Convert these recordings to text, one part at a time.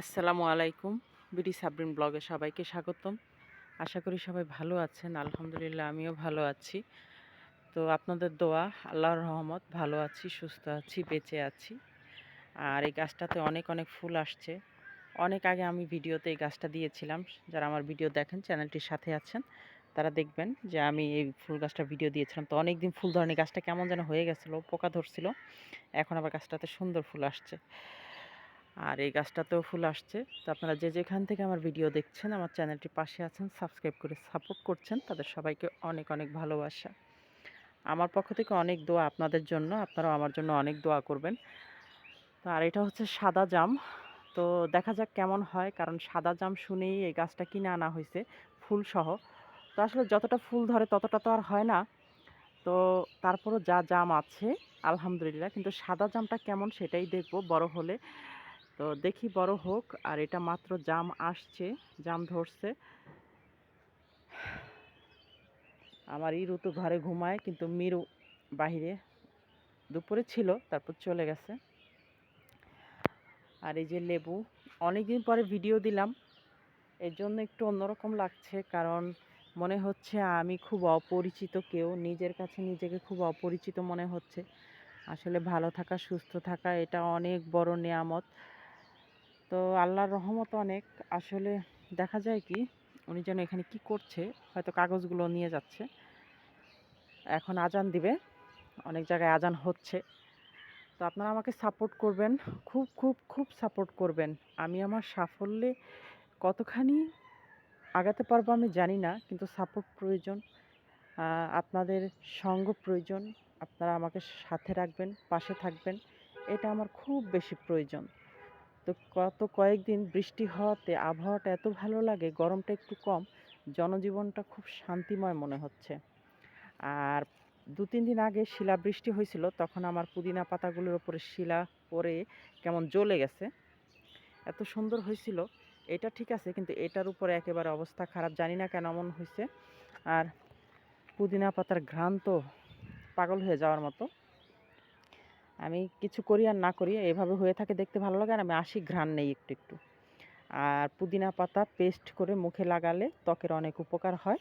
আসসালামু আলাইকুম। বিডি সাবরিন ব্লগে সবাইকে স্বাগতম। আশা করি সবাই ভালো আছেন। আলহামদুলিল্লাহ আমিও ভালো আছি। তো আপনাদের দোয়া, আল্লাহর রহমত, ভালো আছি, সুস্থ আছি, বেঁচে আছি। আর এই গাছটাতে অনেক অনেক ফুল আসছে। অনেক আগে আমি ভিডিওতে এই গাছটা দিয়েছিলাম। যারা আমার ভিডিও দেখেন, চ্যানেলটির সাথে আছেন, তারা দেখবেন যে আমি এই ফুল গাছটা ভিডিও দিয়েছিলাম। তো অনেক দিন ফুল ধরেনি। গাছটা কেমন যেন হয়ে গেছিল, পোকা ধরছিল। এখন আবার গাছটাতে সুন্দর ফুল আসছে। আর এই গাছটাতেও ফুল আসছে। তো আপনারা যে যেখান থেকে আমার ভিডিও দেখছেন, আমার চ্যানেলটির পাশে আছেন, সাবস্ক্রাইব করে সাপোর্ট করছেন, তাদের সবাইকে অনেক অনেক ভালোবাসা। আমার পক্ষ থেকে অনেক দোয়া আপনাদের জন্য, আপনারাও আমার জন্য অনেক দোয়া করবেন। তো আর এটা হচ্ছে সাদা জাম। তো দেখা যাক কেমন হয়, কারণ সাদা জাম শুনেই এই গাছটা কিনে আনা হয়েছে, ফুলসহ। তো আসলে যতটা ফুল ধরে ততটা তো আর হয় না। তো তারপরও যা জাম আছে, আলহামদুলিল্লাহ। কিন্তু সাদা জামটা কেমন সেটাই দেখব, বড় হলে। তো দেখি বড় হোক, আর এটা মাত্র জাম আসছে, জাম ধরছে। আমার ইরু তো ঘরে ঘুমায়, কিন্তু মিরু বাহিরে দুপুরে ছিল, তারপর চলে গেছে। আর এই যে লেবু, অনেকদিন পরে ভিডিও দিলাম। এর জন্য একটু অন্যরকম লাগছে, কারণ মনে হচ্ছে আমি খুব অপরিচিত কেউ, নিজের কাছে নিজেকে খুব অপরিচিত মনে হচ্ছে। আসলে ভালো থাকা, সুস্থ থাকা, এটা অনেক বড় নেয়ামত। তো আল্লাহর রহমত অনেক। আসলে দেখা যায় কি, উনি যেন এখানে কি করছে, হয়তো কাগজগুলো নিয়ে যাচ্ছে। এখন আজান দিবে, অনেক জায়গায় আজান হচ্ছে। তো আপনারা আমাকে সাপোর্ট করবেন, খুব খুব খুব সাপোর্ট করবেন। আমি আমার সাফল্যে কতখানি আগাতে পারব আমি জানি না, কিন্তু সাপোর্ট প্রয়োজন আপনাদের সঙ্গ প্রয়োজন, আপনারা আমাকে সাথে রাখবেন, পাশে থাকবেন, এটা আমার খুব বেশি প্রয়োজন। তো গত কয়েকদিন বৃষ্টি হওয়াতে আবহাওয়াটা এত ভালো লাগে, গরমটা একটু কম, জনজীবনটা খুব শান্তিময় মনে হচ্ছে। আর দু তিন দিন আগে শিলা বৃষ্টি হয়েছিল, তখন আমার পুদিনা পাতাগুলোর ওপরে শিলা পরে কেমন জ্বলে গেছে। এত সুন্দর হয়েছিল, এটা ঠিক আছে, কিন্তু এটার উপরে একেবারে অবস্থা খারাপ, জানি না কেন এমন হয়েছে। আর পুদিনা পাতার ঘ্রাণ তো পাগল হয়ে যাওয়ার মতো। আমি কিছু করি আর না করি, এভাবে হয়ে থাকে দেখতে ভালো লাগে। আর আমি আসি ঘ্রাণ নেই একটু একটু। আর পুদিনা পাতা পেস্ট করে মুখে লাগালে ত্বকের অনেক উপকার হয়।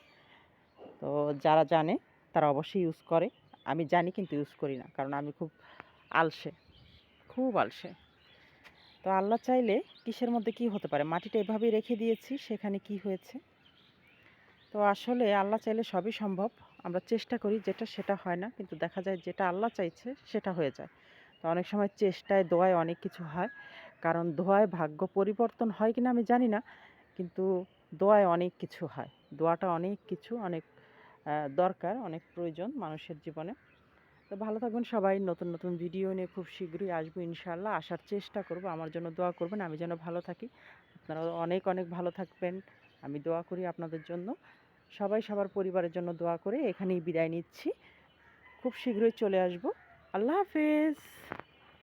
তো যারা জানে তারা অবশ্যই ইউজ করে। আমি জানি কিন্তু ইউজ করি না, কারণ আমি খুব আলসে খুব আলসে। তো আল্লাহ চাইলে কিসের মধ্যে কি হতে পারে? মাটিটা এভাবেই রেখে দিয়েছি, সেখানে কি হয়েছে? তো আসলে আল্লাহ চাইলে সবই সম্ভব। আমরা চেষ্টা করি যেটা সেটা হয় না। কিন্তু দেখা যায় যেটা আল্লাহ চাইছে সেটা হয়ে যায়। তো অনেক সময় চেষ্টায়, দোয়ায় অনেক কিছু হয়। কারণ দোয়ায় ভাগ্য পরিবর্তন হয় কিনা আমি জানি না। কিন্তু দোয়ায় অনেক কিছু হয়। দোয়াটা অনেক কিছু, অনেক দরকার, অনেক প্রয়োজন মানুষের জীবনে। তো ভালো থাকবেন সবাই। নতুন নতুন ভিডিও নিয়ে খুব শীঘ্রই আসব ইনশাল্লাহ আসার চেষ্টা করব। আমার জন্য দোয়া করবেন। আমি যেন ভালো থাকি। আপনারা অনেক অনেক ভালো থাকবেন। আমি দোয়া করি আপনাদের জন্য। সবাই সবার পরিবারের জন্য দোয়া করে এখানেই বিদায় নিচ্ছি। খুব শীঘ্রই চলে আসব। আল্লাহ হাফেজ।